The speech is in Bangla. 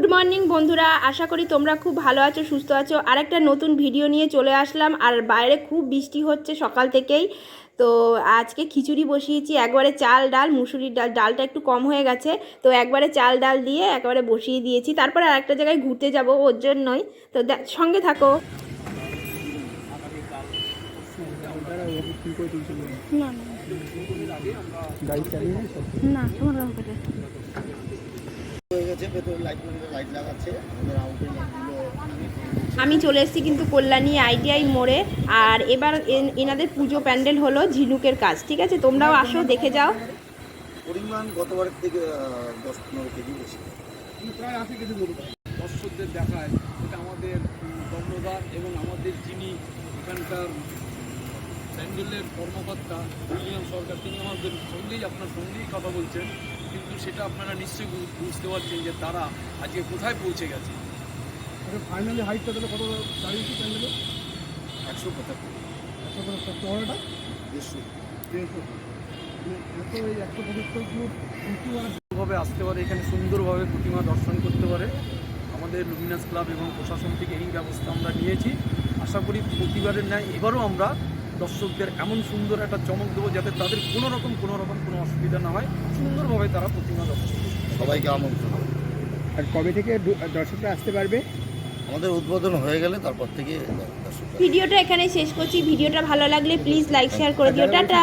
গুড মর্নিং বন্ধুরা আশা করি তোমরা খুব ভালো আছো সুস্থ আছো। আরেকটা নতুন ভিডিও নিয়ে চলে আসলাম আর বাইরে খুব বৃষ্টি হচ্ছে সকাল থেকেই। তো আজকে খিচুড়ি বসিয়েছি একবারে চাল ডাল মুসুরির ডাল ডালটা একটু কম হয়ে গেছে। তো একবারে চাল ডাল দিয়ে একবারে বসিয়ে দিয়েছি তারপরে আরেকটা জায়গায় ঘুরতে যাব ওর জন্যই। তো সঙ্গে থাকো। না রং করে হয়ে গেছে ভেতরে লাইট লাইট লাগাচ্ছে আউটের আমি চলে এসেছি কিন্তু কল্যাণী আইটিআই মোড়ে আর এবার এনাদের পুজো প্যান্ডেল হলো ঝিনুকের কাজ ঠিক আছে? তোমরাও আসো দেখে যাও। পরিমাণ গতবারের থেকে দশ পনেরো কেজি বেশি। প্রায় আশি কেজি দর্শকদের দেখায় এটা আমাদের এবং আমাদের যিনি এখানকার প্যান্ডেলের কর্মকর্তা উইলিয়াম সরকার তিনি আমাদের সঙ্গেই আপনার সঙ্গেই কথা বলছেন কিন্তু সেটা আপনারা নিশ্চয়ই বুঝতে পারছেন যে তারা আজকে কোথায় পৌঁছে গেছে। ফাইনালি হাইটটা তাহলে কত দাঁড়িয়েছে প্যান্ডেলে একশো পঁচাত্তর। একশো চড়াটা দেড়শো। দেড়শো। মানে এত এই একশো পঁচাত্তর ফুট উঁচু ভাবে আসতে পারে এখানে সুন্দরভাবে প্রতিমা দর্শন করতে পারে। আমাদের লুমিনাস ক্লাব এবং প্রশাসন থেকে এই ব্যবস্থা আমরা নিয়েছি। আশা করি প্রতিবারের ন্যায় এবারও আমরা দর্শকদের এমন সুন্দর একটা চমক দেবো যাতে তাদের কোনো রকম কোনো রকম কোনো অসুবিধা না হয় সুন্দরভাবে তারা প্রতিমা দর্শন সবাইকে আমন্ত্রণ। আর কবে থেকে দর্শকরা আসতে পারবে? আমাদের উদ্বোধন হয়ে গেলে তারপর থেকে ভিডিওটা এখানে শেষ করছি। ভিডিওটা ভালো লাগলে প্লিজ লাইক শেয়ার করে দিও। টাটা!